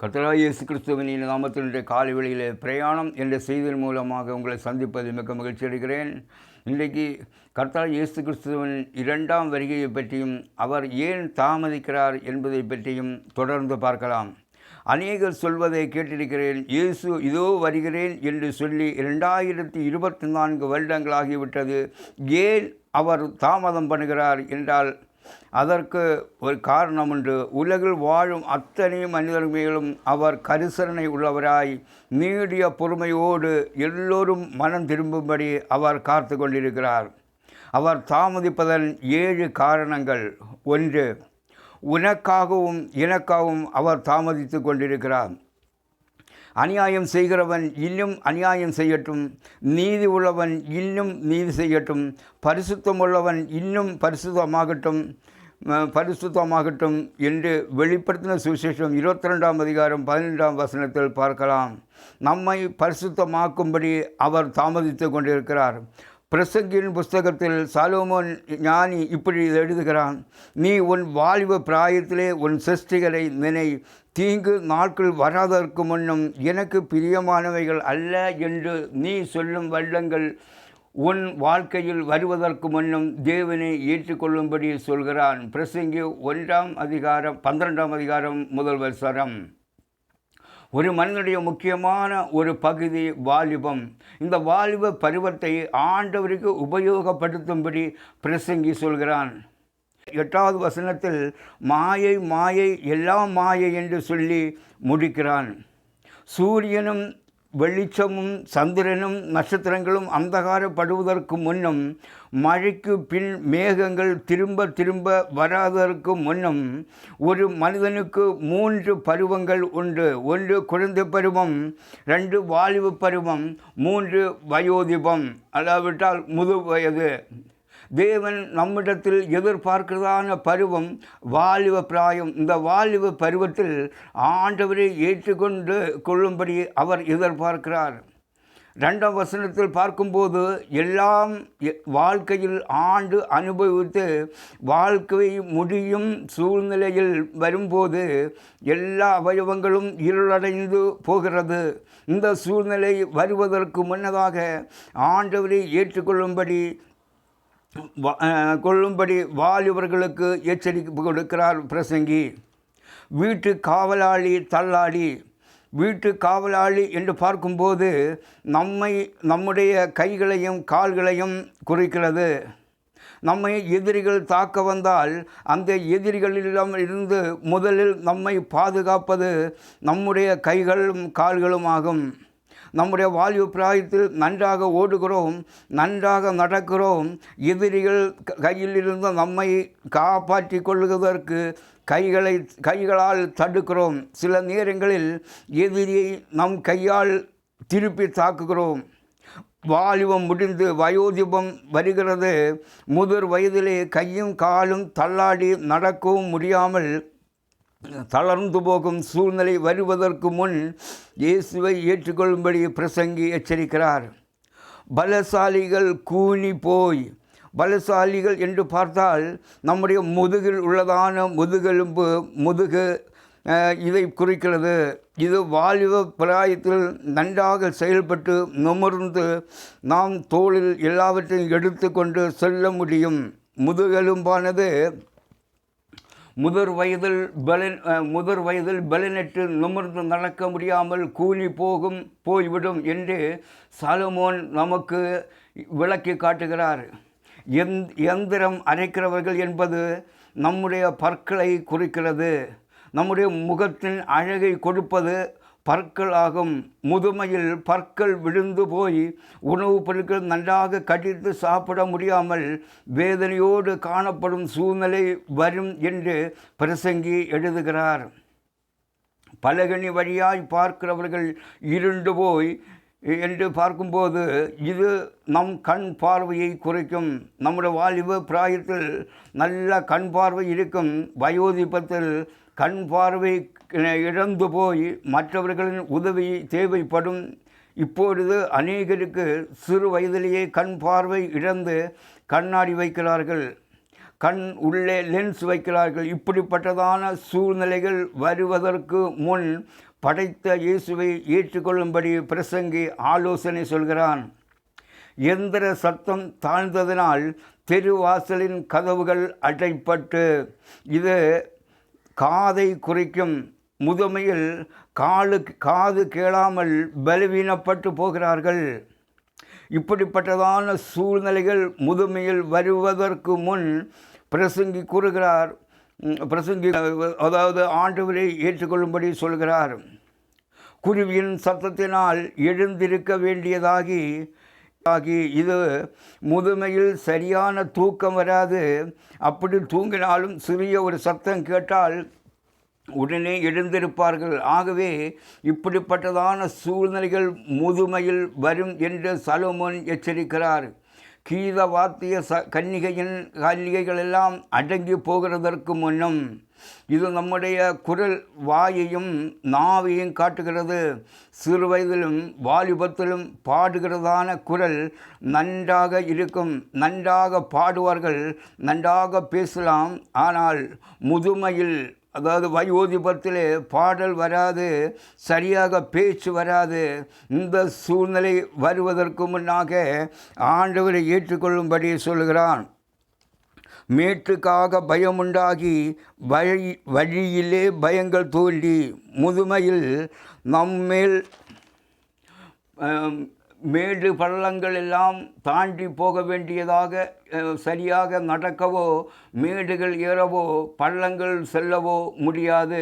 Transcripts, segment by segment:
கர்த்தராகிய இயேசு கிறிஸ்துவின் நாமத்தினுடைய காலை வெளியிலே பிரயாணம் என்ற செய்தியின் மூலமாக உங்களை சந்திப்பது மிக்க மகிழ்ச்சி அடைகிறேன். இன்றைக்கு கர்த்தா இயேசு கிறிஸ்துவின் இரண்டாம் வருகையை பற்றியும் அவர் ஏன் தாமதிக்கிறார் என்பதை பற்றியும் தொடர்ந்து பார்க்கலாம். அநேகர் சொல்வதை கேட்டிருக்கிறேன். இயேசு இதோ வருகிறேன் என்று சொல்லி இரண்டாயிரத்தி இருபத்தி நான்கு வருடங்களாகிவிட்டது. ஏன் அவர் தாமதம் பண்ணுகிறார் என்றால் அதற்கு ஒரு காரணம் உண்டு. உலகில் வாழும் அத்தனை மனிதர்களும் அவர் கரிசரணை உள்ளவராய் நீடிய பொறுமையோடு எல்லோரும் மனம் திரும்பும்படி அவர் காத்து கொண்டிருக்கிறார். அவர் தாமதிப்பதன் ஏழு காரணங்கள். ஒன்று உனக்காகவும் எனக்காகவும் அவர் தாமதித்து கொண்டிருக்கிறார். அநியாயம் செய்கிறவன் இன்னும் அநியாயம் செய்யட்டும். நீதி உள்ளவன் இன்னும் நீதி செய்யட்டும். பரிசுத்தம் உள்ளவன் இன்னும் பரிசுத்தமாகட்டும். பரிசுத்தமாகட்டும் என்று வெளிப்படுத்தின சுவிசேஷம் இருபத்தி ரெண்டாம் அதிகாரம் பதினெண்டாம் வசனத்தில் பார்க்கலாம். நம்மை பரிசுத்தமாக்கும்படி அவர் தாமதித்து கொண்டிருக்கிறார். பிரசங்கின் புஸ்தகத்தில் சாலோமோன் ஞானி இப்படி எழுதுகிறான். நீ உன் வாலிப பிராயத்திலே உன் சிருஷ்டிகளை நினை. தீங்கு நாட்கள் வராதற்கு முன்னும் எனக்கு பிரியமானவைகள் அல்ல என்று நீ சொல்லும் வல்லங்கள் உன் வாழ்க்கையில் வருவதற்கு முன்னும் தேவனை ஏற்றுக்கொள்ளும்படி சொல்கிறான். பிரசங்கி ஒன்றாம் அதிகாரம் பன்னிரெண்டாம் அதிகாரம் முதல் சரம் ஒரு மனிதனுடைய முக்கியமான ஒரு பகுதி வாலிபம். இந்த வாலிப பருவத்தை ஆண்டவருக்கு உபயோகப்படுத்தும்படி பிரசங்கி சொல்கிறான். எட்டாவது வசனத்தில் மாயை மாயை எல்லாம் மாயை என்று சொல்லி முடிக்கிறான். சூரியனும் வெளிச்சமும் சந்திரனும் நட்சத்திரங்களும் அந்தகாரப்படுவதற்கு முன்னும் மழைக்கு பின் மேகங்கள் திரும்ப திரும்ப வராததற்கு முன்னும் ஒரு மனிதனுக்கு மூன்று பருவங்கள் உண்டு. ஒன்று குழந்தை பருவம் ரெண்டு வாலிப பருவம் மூன்று வயோதிபம். அல்லாவிட்டால் முது வயது. தேவன் நம்மிடத்தில் எதிர்பார்க்கிறதான பருவம் வாலிப பிராயம். இந்த வாலிப பருவத்தில் ஆண்டவரை ஏற்றுக்கொண்டு கொள்ளும்படி அவர் எதிர்பார்க்கிறார். ரெண்டாம் வசனத்தில் பார்க்கும்போது எல்லாம் வாழ்க்கையில் ஆண்டு அனுபவித்து வாழ்க்கை முடியும் சூழ்நிலையில் வரும்போது எல்லா அவயவங்களும் இருளடைந்து போகிறது. இந்த சூழ்நிலை வருவதற்கு முன்னதாக ஆண்டவரை ஏற்றுக்கொள்ளும்படி வா- கொள்ளும்படி வாலிபர்களுக்கு எச்சரிக்கை கொடுக்கிறார் பிரசங்கி. வீட்டு காவலாளி தள்ளாடி வீட்டு காவலாளி என்று பார்க்கும்போது நம்மை நம்முடைய கைகளையும் கால்களையும் குறிக்கிறது. நம்மை எதிரிகள் தாக்க வந்தால் அந்த எதிரிகளிடம் இருந்து முதலில் நம்மை பாதுகாப்பது நம்முடைய கைகளும் கால்களும் ஆகும். நம்முடைய வால்யு பிராயத்தில் நன்றாக ஓடுகிறோம் நன்றாக நடக்கிறோம். எதிரிகள் கையில் இருந்து நம்மை காப்பாற்றி கொள்வதற்கு கைகளை கைகளால் தடுக்கிறோம். சில நேரங்களில் எதிரியை நம் கையால் திருப்பி தாக்குகிறோம். வாலிபம் முடிந்து வயோதிபம் வருகிறது. முதிர் வயதிலே கையும் காலும் தள்ளாடி நடக்கவும் முடியாமல் தளர்ந்து போகும் சூழ்நிலை வருவதற்கு முன் இயேசுவை ஏற்றுக்கொள்ளும்படி பிரசங்கி எச்சரிக்கிறார். பலசாலிகள் கூனி போய் பலசாலிகள் என்று பார்த்தால் நம்முடைய முதுகில் உள்ளதான முதுகெலும்பு முதுகு இதை குறிக்கிறது. இது வாலிப பிராயத்தில் நன்றாக செயல்பட்டு நிமிர்ந்து நாம் தோளில் எல்லாவற்றையும் எடுத்துக்கொண்டு செல்ல முடியும். முதுகெலும்பானது முதிர் வயதில் பலன் முதிர் வயதில் பலனற்று நிமிர்ந்து நடக்க முடியாமல் கூலி போகும் போய்விடும் என்று சாலமோன் நமக்கு விளக்கி காட்டுகிறார். எந் எந்திரம் அரைக்கிறவர்கள் என்பது நம்முடைய பற்களை குறிக்கிறது. நம்முடைய முகத்தின் அழகை கொடுப்பது பற்கள் ஆகும் முதுமையில் பற்கள் விழுந்து போய் உணவுப் பொருட்கள் நன்றாக கடித்து சாப்பிட முடியாமல் வேதனையோடு காணப்படும் சூழ்நிலை வரும் என்று பிரசங்கி எழுதுகிறார். பலகனி வழியாய் பார்க்கிறவர்கள் இருண்டு போய் என்று பார்க்கும்போது இது நம் கண் பார்வையை குறைக்கும். நம்முடைய வாலிப பிராயத்தில் நல்ல கண் பார்வை இருக்கும். வயோதிபத்தில் கண் பார்வை இழந்து போய் மற்றவர்களின் உதவி தேவைப்படும். இப்பொழுது அநேகருக்கு சிறு வயதிலேயே கண் பார்வை இழந்து கண்ணாடி வைக்கிறார்கள். கண் உள்ளே லென்ஸ் வைக்கிறார்கள். இப்படிப்பட்டதான சூழ்நிலைகள் வருவதற்கு முன் படைத்த இயேசுவை ஏற்றுக்கொள்ளும்படி பிரசங்கி ஆலோசனை சொல்கிறான். எந்திர சத்தம் தாழ்ந்ததினால் தெருவாசலின் கதவுகள் அடைப்பட்டு இது காதை குறிக்கும். முதுமையில் காலு காது கேளாமல் பலவீனப்பட்டு போகிறார்கள். இப்படிப்பட்டதான சூழ்நிலைகள் முதுமையில் வருவதற்கு முன் பிரசங்கி கூறுகிறார் பிரசங்கி அதாவது ஆண்டவரை ஏற்றுக்கொள்ளும்படி சொல்கிறார். குருவியின் சத்தத்தினால் எழுந்திருக்க வேண்டியதாகி ஆகி இது முதுமையில் சரியான தூக்கம் வராது. அப்படி தூங்கினாலும் சிறிய ஒரு சத்தம் கேட்டால் உடனே எழுந்திருப்பார்கள். ஆகவே இப்படிப்பட்டதான சூழ்நிலைகள் முதுமையில் வரும் என்று சலோமோன் எச்சரிக்கிறார். கீத வாத்திய ச கன்னிகையின் கன்னிகைகள் எல்லாம் அடங்கி போகிறதற்கு முன்னும் இது நம்முடைய குரல் வாயையும் நாவையும் காட்டுகிறது. சிறு வயதிலும் வாலிபத்திலும் பாடுகிறதான குரல் நன்றாக இருக்கும். நன்றாக பாடுவார்கள். நன்றாக பேசலாம். ஆனால் முதுமையில் அதாவது வயோதிபத்திலே பாடல் வராது சரியாக பேச்சு வராது. இந்த சூழ்நிலை வருவதற்கு முன்னாக ஆண்டவரை ஏற்றுக்கொள்ளும்படி சொல்கிறான் மேட்டுக்காக பயமுண்டாகி வழி வழியிலே பயங்கள் தோன்றி முதுமையில் நம்மேல் மேடு பள்ளங்கள் எல்லாம் தாண்டி போக வேண்டியதாக சரியாக நடக்கவோ மேடுகள் ஏறவோ பள்ளங்கள் செல்லவோ முடியாது.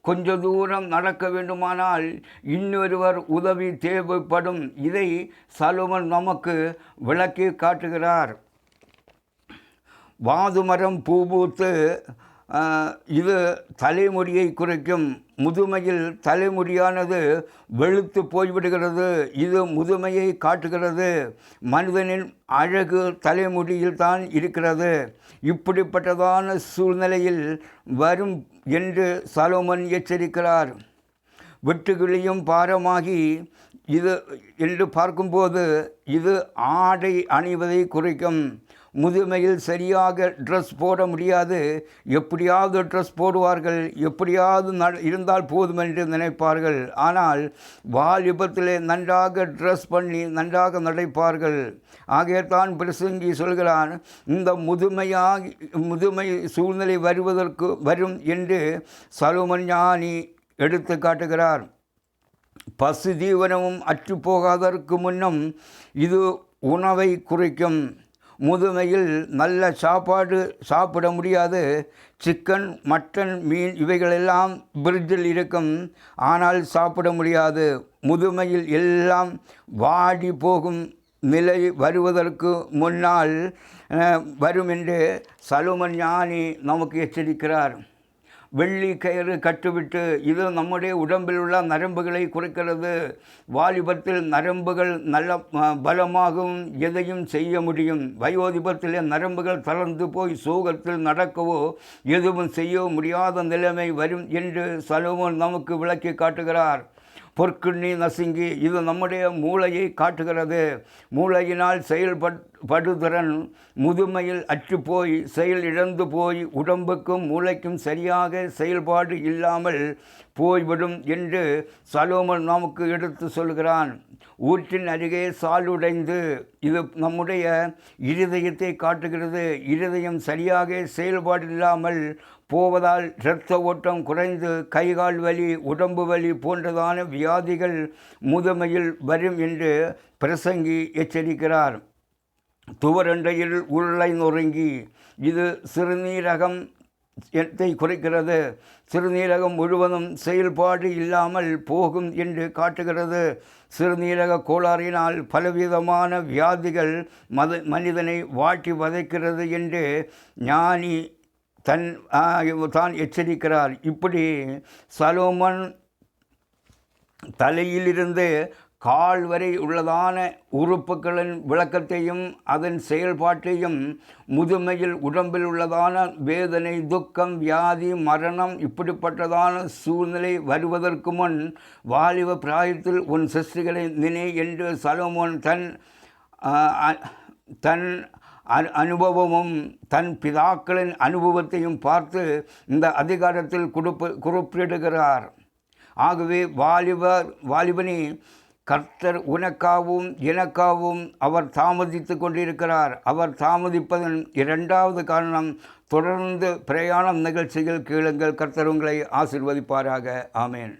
கொஞ்ச தூரம் நடக்க வேண்டுமானால் இன்னொருவர் உதவி தேவைப்படும். இதை சலுமன் நமக்கு விளக்கி காட்டுகிறார். வாதுமரம் பூ பூத்து இது தலைமுடியை குறைக்கும். முதுமையில் தலைமுடியானது வெளுத்து போய்விடுகிறது. இது முதுமையை காட்டுகிறது. மனிதனின் அழகு தலைமுடியில் தான் இருக்கிறது. இப்படிப்பட்டதான சூழ்நிலையில் வரும் என்று சலோமன் எச்சரிக்கிறார். வெட்டுக்கிளியும் பாரமாகி இது என்று பார்க்கும்போது இது ஆடை அணிவதை குறைக்கும். முதுமையில் சரியாக ட்ரெஸ் போட முடியாது. எப்படியாவது ட்ரெஸ் போடுவார்கள். எப்படியாவது ந இருந்தால் போதும் என்று நினைப்பார்கள். ஆனால் வாலிபத்திலே நன்றாக ட்ரெஸ் பண்ணி நன்றாக நடைப்பார்கள். ஆகையத்தான் பிரசங்கி சொல்கிறான் இந்த முதுமையாகி முதுமை சூழ்நிலை வருவதற்கு வரும் என்று சலுமன் ஞானி எடுத்து காட்டுகிறார். பசு தீவனமும் அற்று முன்னும் இது உணவை குறிக்கும். முதுமையில் நல்ல சாப்பாடு சாப்பிட முடியாது. சிக்கன் மட்டன் மீன் இவைகளெல்லாம் பிரிட்ஜில் இருக்கும். ஆனால் சாப்பிட முடியாது. முதுமையில் எல்லாம் வாடி போகும் நிலை வருவதற்கு முன்னால் வரும் என்று சலுமன் ஞானி நமக்கு எச்சரிக்கிறார். வெள்ளி கயிறு கட்டுவிட்டு இது நம்முடைய உடம்பில் உள்ள நரம்புகளை குறைக்கிறது. வாலிபத்தில் நரம்புகள் நல்ல பலமாகவும் எதையும் செய்ய முடியும். வயோதிபத்திலே நரம்புகள் தளர்ந்து போய் சோகத்தில் நடக்கவோ எதுவும் செய்ய முடியாத நிலைமை வரும் என்று சலோமன் நமக்கு விளக்கி காட்டுகிறார். பொற்கிண்ணி நசுங்கி இது நம்முடைய மூளையை காட்டுகிறது. மூளையினால் செயல்படுதிறன் முதுமையில் அற்றுப்போய் செயல் இழந்து போய் உடம்புக்கும் மூளைக்கும் சரியாக செயல்பாடு இல்லாமல் போய்விடும் என்று சலோமன் நமக்கு எடுத்து சொல்கிறான். ஊற்றின் அருகே சாலுடைந்து இது நம்முடைய இருதயத்தை காட்டுகிறது. இருதயம் சரியாக செயல்பாடு இல்லாமல் போவதால் இரத்த ஓட்டம் குறைந்து கைகால் வலி உடம்பு வலி போன்றதான வியாதிகள் முதுமையில் வரும் என்று பிரசங்கி எச்சரிக்கிறார். துவரண்டையில் உருளை நொறுங்கி இது சிறுநீரகம் எத்தை குறைக்கிறது? சிறுநீரகம் முழுவதும் செயல்பாடு இல்லாமல் போகும் என்று காட்டுகிறது. சிறுநீரக கோளாறினால் பலவிதமான வியாதிகள் மத மனிதனை வாட்டி வதைக்கிறது என்று ஞானி தன் தான் எச்சரிக்கிறார். இப்படி சலோமன் தலையிலிருந்து கால் வரை உள்ளதான உறுப்புகளின் விளக்கத்தையும் அதன் செயல்பாட்டையும் முதுமையில் உடம்பில் உள்ளதான வேதனை துக்கம் வியாதி மரணம் இப்படிப்பட்டதான சூழ்நிலை வருவதற்கு முன் வாலிப பிராயத்தில் உன் சிருஷ்டிகளை நினை என்று சலோமோன் தன் தன் அனு அனுபவமும் தன் பிதாக்களின் அனுபவத்தையும் பார்த்து இந்த அதிகாரத்தில் கொடுப்பு குறிப்பிடுகிறார். ஆகவே வாலிபர் வாலிபனி கர்த்தர் உனக்காகவும் எனக்காகவும் அவர் தாமதித்து கொண்டிருக்கிறார். அவர் தாமதிப்பதன் இரண்டாவது காரணம் தொடர்ந்து பிரயாணம் நிகழ்ச்சிகள் கேளுங்கள் கர்த்தர் உங்களை ஆசிர்வதிப்பாராக. ஆமேன்.